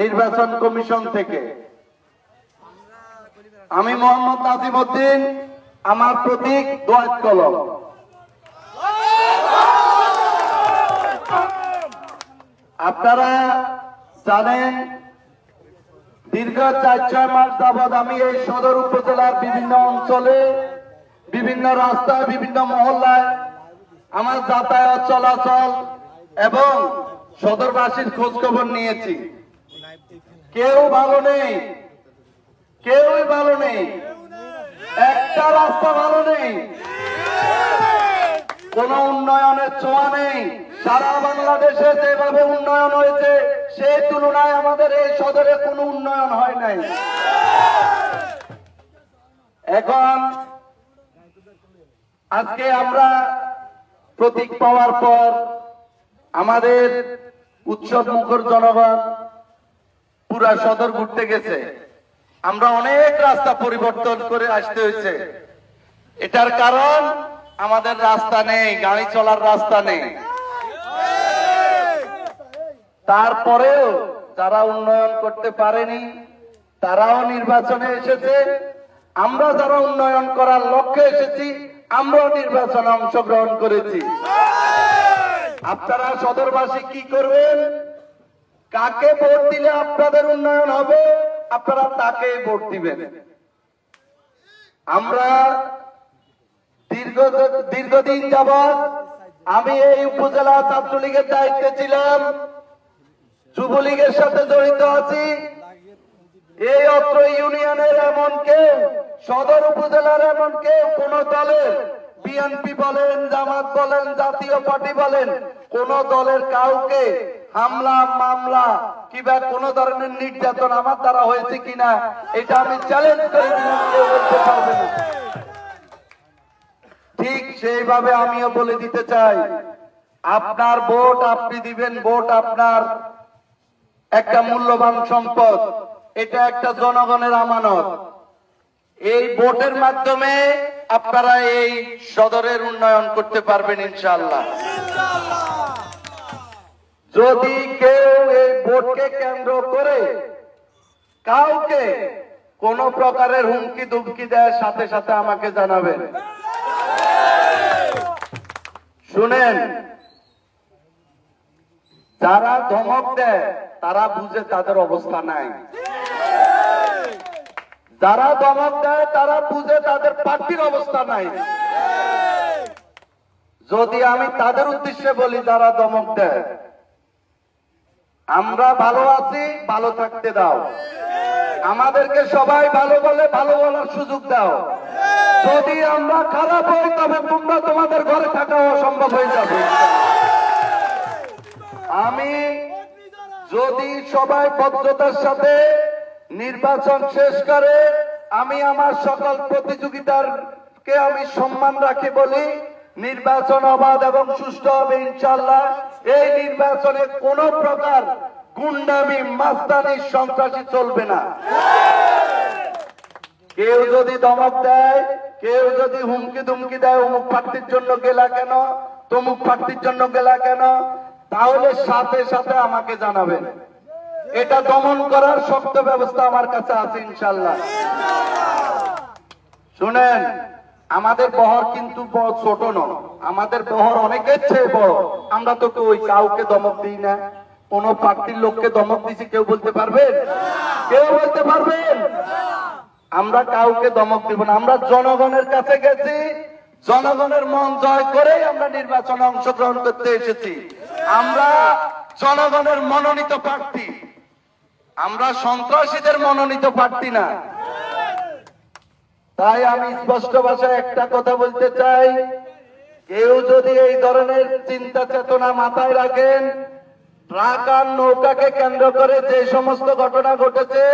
নির্বাচন কমিশন থেকে। আমি মোহাম্মদ নাজিম উদ্দিন আমার প্রতীক দোয়াত কলম। আপনারা জানেন, দীর্ঘ চার ছয় মাস যাবৎ আমি এই সদর উপজেলার বিভিন্ন অঞ্চলে, বিভিন্ন রাস্তায়, বিভিন্ন মহল্লায় আমার যাতায়াত চলাচল এবং সদরবাসীর খোঁজ খবর নিয়েছি। কেউ ভালো নেই। কেউই ভালো নেই। একটা রাস্তা ভালো নেই। কোন উন্নয়নের ছোঁয়া নেই। সারা বাংলাদেশে যেভাবে উন্নয়ন হয়েছে সেই তুলনায় আমাদের এই সদরে কোনো উন্নয়ন হয় নাই। এখন আজকে আমরা প্রতীক পাওয়ার পর আমাদের উৎসব মুখর জনগণ পুরা সদর ঘুরতে গেছে। আমরা অনেক রাস্তা পরিবর্তন করে আসতে হয়েছে। এটার কারণ, আমাদের রাস্তা নেই, গাড়ি চলার রাস্তা নেই। তারপরেও যারা উন্নয়ন করতে পারেনি, তারাও নির্বাচনে এসেছে। আমরা যারা উন্নয়ন করার লক্ষ্যে এসেছি, আমরাও নির্বাচনে অংশগ্রহণ করেছি। আপনারা সদরবাসী কি করবেন? কাকে ভোট দিলে আপনাদের উন্নয়ন হবে? আপনারা তাকে ভোট দিবেন। আমরা দীর্ঘ দীর্ঘদিন যাবৎ আমি এই উপজেলা ছাত্রলীগের দায়িত্বে ছিলাম। যুবলীগের সাথে জড়িত আছি। এই অত্র ইউনিয়নের এমন কেউ, সদর উপজেলার এমন কেউ, কোন দলের বিএনপি বলেন, জামাত বলেন, জাতীয় পার্টি বলেন, কোন দলের কাউকে হামলা, মামলা, কিংবা কোন ধরনের নির্যাতন আমার দ্বারা হয়েছে কিনা, এটা আমি চ্যালেঞ্জ করে ঠিক সেইভাবে আমিও বলে দিতে চাই, আপনার ভোট আপনি দিবেন, ভোট আপনার একটা মূল্যবান সম্পদ, এটা একটা জনগণের আমানত। এই ভোটের মাধ্যমে আপনারা এই সদরের উন্নয়ন করতে পারবেন ইনশাল্লাহ যদি কেউ এই ভোটকে কেন্দ্র করে কাউকে কোন প্রকারের হুমকি দুমকি দেয়, সাথে সাথে আমাকে জানাবেন। শুনেন, যারা ধমক দেয়, তারা বুঝে তাদের অবস্থা নাই। যারা ধমক দেয়, তারা বুঝে তাদের প্রার্থীর অবস্থা নাই। যদি আমি তাদের উদ্দেশ্যে বলি, যারা ধমক দেয় আমরা ভালো আছি, ভালো থাকতে দাও। আমাদেরকে সবাই ভালো বলে ভালো বলার সুযোগ দাও। যদি আমরা খারাপ হই, তবে তোমরা তোমাদের ঘরে থাকা অসম্ভব হয়ে যাবে। আমি যদি সবাই ভদ্রতার সাথে নির্বাচন শেষ করে, আমি আমার সকল প্রতিযোগিতার কে আমি সম্মান রাখি বলি নির্বাচন অবাধ এবং সুষ্ঠু হবে ইনশাল্লাহ এই নির্বাচনে কোন প্রকার গুন্ডামি, মাস্তানি, সন্ত্রাসী চলবে না। কেউ যদি দমক দেয়, কেউ যদি হুমকি দুমকি দেয়, অমুক প্রার্থীর জন্য গেলা কেন? তমুক প্রার্থীর জন্য গেলা কেন? তাহলে সাথে সাথে আমাকে জানাবেন। এটা দমন করার শক্ত ব্যবস্থা আমার কাছে আছে ইনশাল্লাহ শুনেন আমাদের বহর কিন্তু ছোট নয়। আমাদের বহর অনেকের চেয়ে বড়। আমরা তো কেউ কাউকে দমক দিই না। কোন প্রার্থীর লোককে দমক দিছি, কেউ বলতে পারবেন কেউ বলতে পারবেন আমরা কাউকে দমক দিব না। আমরা জনগণের কাছে গেছি। জনগণের মন জয় করেই আমরা নির্বাচনে অংশগ্রহণ করতে এসেছি। আমরা জনগণের মনোনীত প্রার্থী। আমরা সন্ত্রাসীদের মনোনীত প্রার্থী না। তাই আমি স্পষ্ট ভাষায় একটা কথা বলতে চাই। কেউ যদি এই ধরনের চিন্তা চেতনা মাথায় রাখেন, ট্রাক আর নৌকাকে কেন্দ্র করে যে সমস্ত ঘটনা ঘটেছে,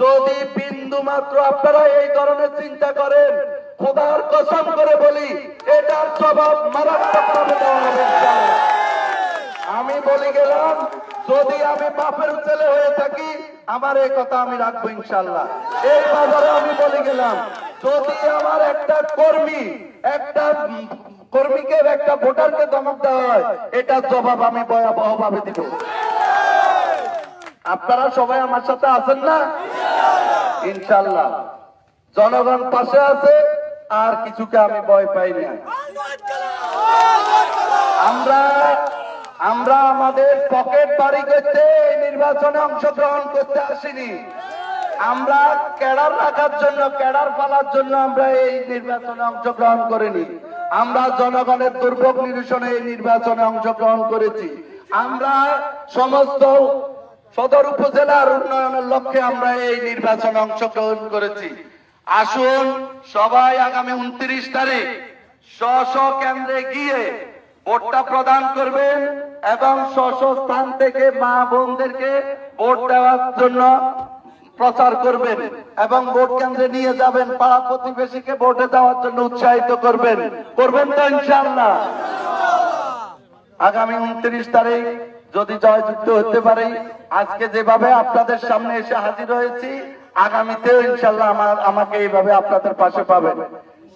যদি বিন্দু মাত্র আপনারা এই ধরনের চিন্তা করেন, খোদার কসম করে বলি, এটার জবাব মারাত্মকভাবে আমি বলি গেলাম, যদি আমি বাপের ছেলে হয়ে থাকি, আমার এই কথা আমি রাখব ইনশাল্লাহ এই বাজারে আমি বলে গেলাম যদি আমার একটা কর্মী, একটা কর্মীকে একটা ভোটারকে দমক দেওয়া হয়, এটার জবাব আমি ভয়াবহ ভাবে দিব। আপনারা সবাই আমার সাথে আছেন না? ইনশাল্লাহ জনগণ পাশে আছে, আর কিছুকে আমি ভয় পাই না। আমরা আমরা আমাদের পকেট বাড়ি করতে এই নির্বাচনে অংশগ্রহণ করতে আসিনি। আমরা ক্যাডার রাখার জন্য ক্যাডার পালার জন্য আমরা এই নির্বাচনে অংশগ্রহণ করিনি। আমরা জনগণের দুর্ভোগ নিরসনে এই নির্বাচনে অংশগ্রহণ করেছি। আমরা সমস্ত সদর উপজেলার উন্নয়নের লক্ষ্যে আমরা এই নির্বাচনে অংশগ্রহণ করেছি। আসুন সবাই আগামী উনত্রিশ তারিখ স্ব কেন্দ্রে গিয়ে ভোটটা প্রদান করবেন এবং স্ব স্থান থেকে মা বোনদেরকে ভোট দেওয়ার জন্য প্রচার করবেন এবং ভোট কেন্দ্রে নিয়ে যাবেন পাড়া প্রতিবেশীকে ভোটে দেওয়ার জন্য উৎসাহিত করবেন। করবেন তো ইনশাআল্লাহ। আগামী উনত্রিশ তারিখ যদি জয়যুক্ত হতে পারি, আজকে যেভাবে আপনাদের সামনে এসে হাজির হয়েছি, আগামীতেও ইনশাল্লাহ আমার, আমাকে এইভাবে আপনাদের পাশে পাবেন।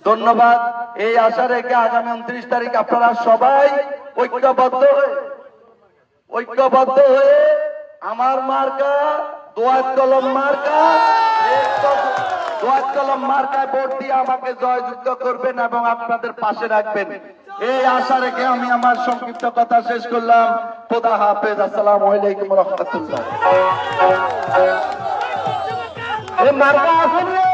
ধন্যবাদ। এই আশা রেখে আগামী উনত্রিশ তারিখ আপনারা সবাই ঐক্যবদ্ধ হয়ে ঐক্যবদ্ধ হয়ে আমার মার্কা দোয়াত কলম মার্কা দোয়াত কলম মার্কায় ভোট দিয়ে আমাকে জয়যুক্ত করবেন এবং আপনাদের পাশে রাখবেন। এই আশা রেখে আমি আমার সংক্ষিপ্ত কথা শেষ করলাম। খোদা হাফেজ, আসসালাম আলাইকুম রহমতুল্লাহ। মার্কা আসেনি?